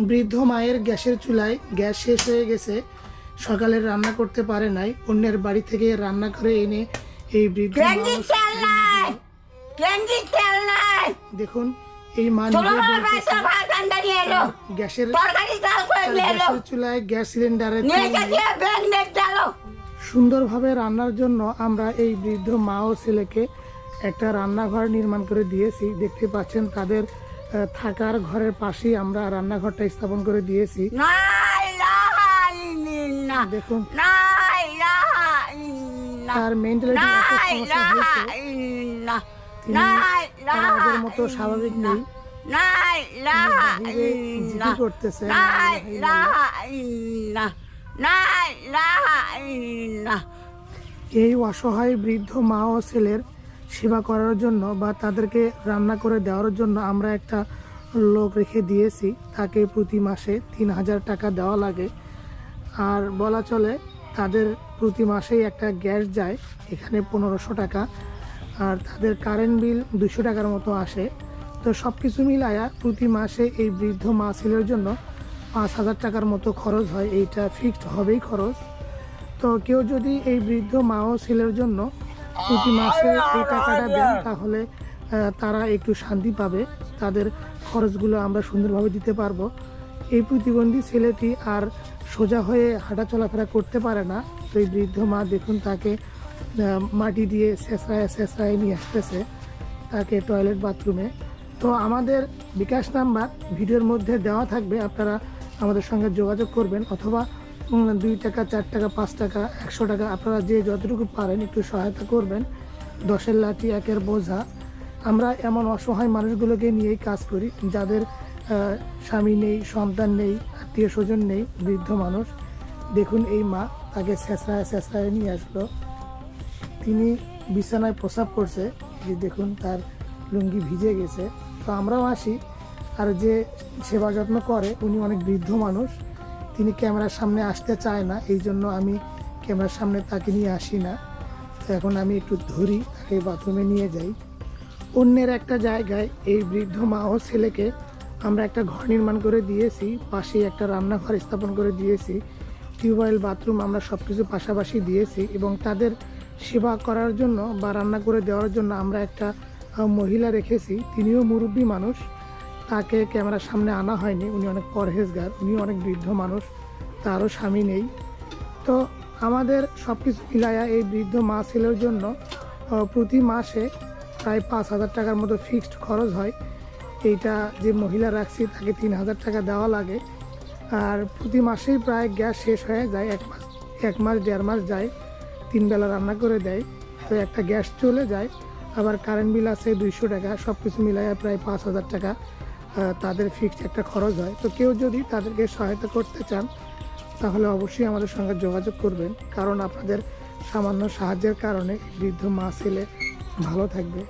বৃদ্ধ মায়ের গ্যাসের চুলায় গ্যাস শেষ হয়ে গেছে। সকালে রান্না করতে পারে নাই। অন্যের বাড়ি থেকে রান্না করে এনে এই বৃদ্ধ দেখুন এই মা গ্যাসের গ্যাসের চুলায় গ্যাস সিলিন্ডারে সুন্দরভাবে রান্নার জন্য আমরা এই বৃদ্ধ মা ও ছেলেকে একটা রান্নাঘর নির্মাণ করে দিয়েছি। দেখতে পাচ্ছেন তাদের থাকার ঘরের পাশেই আমরা রান্নাঘরটা স্থাপন করে দিয়েছি। দেখুন। তার মেন্টালিটি আগের মতো স্বাভাবিক নেই। করতেছে এই অসহায় বৃদ্ধ মা ও ছেলের সেবা করার জন্য বা তাদেরকে রান্না করে দেওয়ার জন্য আমরা একটা লোক রেখে দিয়েছি। তাকে প্রতি মাসে তিন হাজার টাকা দেওয়া লাগে। আর বলা চলে, তাদের প্রতি মাসেই একটা গ্যাস যায়, এখানে পনেরোশো টাকা। আর তাদের কারেন্ট বিল দুশো টাকার মতো আসে। তো সব কিছু মিলায়া প্রতি মাসে এই বৃদ্ধ মা ছেলের জন্য পাঁচ হাজার টাকার মতো খরচ হয়। এইটা ফিক্সড হবেই খরচ। তো কেউ যদি এই বৃদ্ধ মা ও ছেলের জন্য প্রতি মাসে এই টাকাটা দেন, তাহলে তারা একটু শান্তি পাবে। তাদের খরচগুলো আমরা সুন্দরভাবে দিতে পারব। এই প্রতিবন্ধী ছেলেটি আর সোজা হয়ে হাঁটা চলাফেরা করতে পারে না। তো এই বৃদ্ধ মা দেখুন, তাকে মাটি দিয়ে শেষরায় শেষরায় নিয়ে আসতেছে, তাকে টয়লেট বাথরুমে তো আমাদের বিকাশ নাম্বার, ভিডিওর মধ্যে দেওয়া থাকবে। আপনারা আমাদের সঙ্গে যোগাযোগ করবেন, অথবা দুই টাকা, চার টাকা, পাঁচ টাকা, একশো টাকা। আপনারা যে যতটুকু পারেন একটু সহায়তা করবেন। দশের লাঠি, একের বোঝা। আমরা এমন অসহায় মানুষগুলোকে নিয়েই কাজ করি, যাদের স্বামী নেই, সন্তান নেই, আত্মীয় স্বজন নেই, বৃদ্ধ মানুষ। দেখুন এই মা তাকে শেষরায় শেষরায় নিয়ে আসলো। তিনি বিছানায় প্রসাব করছে যে দেখুন তার লুঙ্গি ভিজে গেছে। তো আমরাও আসি। আর যে সেবা যত্ন করে, উনি অনেক বৃদ্ধ মানুষ। তিনি ক্যামেরার সামনে আসতে চায় না, এই জন্য আমি ক্যামেরার সামনে তাকে নিয়ে আসি না। তো এখন আমি একটু ধরি, তাকে বাথরুমে নিয়ে যাই। অন্যের একটা জায়গায় এই বৃদ্ধ মা ও ছেলেকে আমরা একটা ঘর নির্মাণ করে দিয়েছি, পাশেই একটা রান্নাঘর স্থাপন করে দিয়েছি। টিউবওয়েল, বাথরুম আমরা সব কিছু পাশাপাশি দিয়েছি এবং তাদের সেবা করার জন্য বা রান্না করে দেওয়ার জন্য আমরা একটা মহিলা রেখেছি। তিনিও মুরব্বী মানুষ। তাকে ক্যামেরার সামনে আনা হয়নি, উনি অনেক পরহেজগার উনি অনেক বৃদ্ধ মানুষ, তারও স্বামী নেই। তো আমাদের সব কিছু মিলায়া এই বৃদ্ধ মা ছেলের জন্য প্রতি মাসে প্রায় পাঁচ হাজার টাকার মতো ফিক্সড খরচ হয়। এইটা যে মহিলা রাখছি, তাকে তিন হাজার টাকা দেওয়া লাগে। আর প্রতি মাসেই প্রায় গ্যাস শেষ হয়ে যায়, এক মাস এক মাস, দেড় মাস যায়, তিন বেলা রান্না করে দেয়। তো একটা গ্যাস চলে যায়, আবার কারেন্ট বিল আছে দুইশো টাকা সব কিছু মিলাইয়া প্রায় পাঁচ হাজার টাকা। তাদের ফিক্সড একটা খরচ হয়। তো কেউ যদি তাদেরকে সহায়তা করতে চান, তাহলে অবশ্যই আমাদের সঙ্গে যোগাযোগ করবেন। কারণ আপনাদের সামান্য সাহায্যের কারণে বৃদ্ধ মা ছেলে ভালো থাকবে।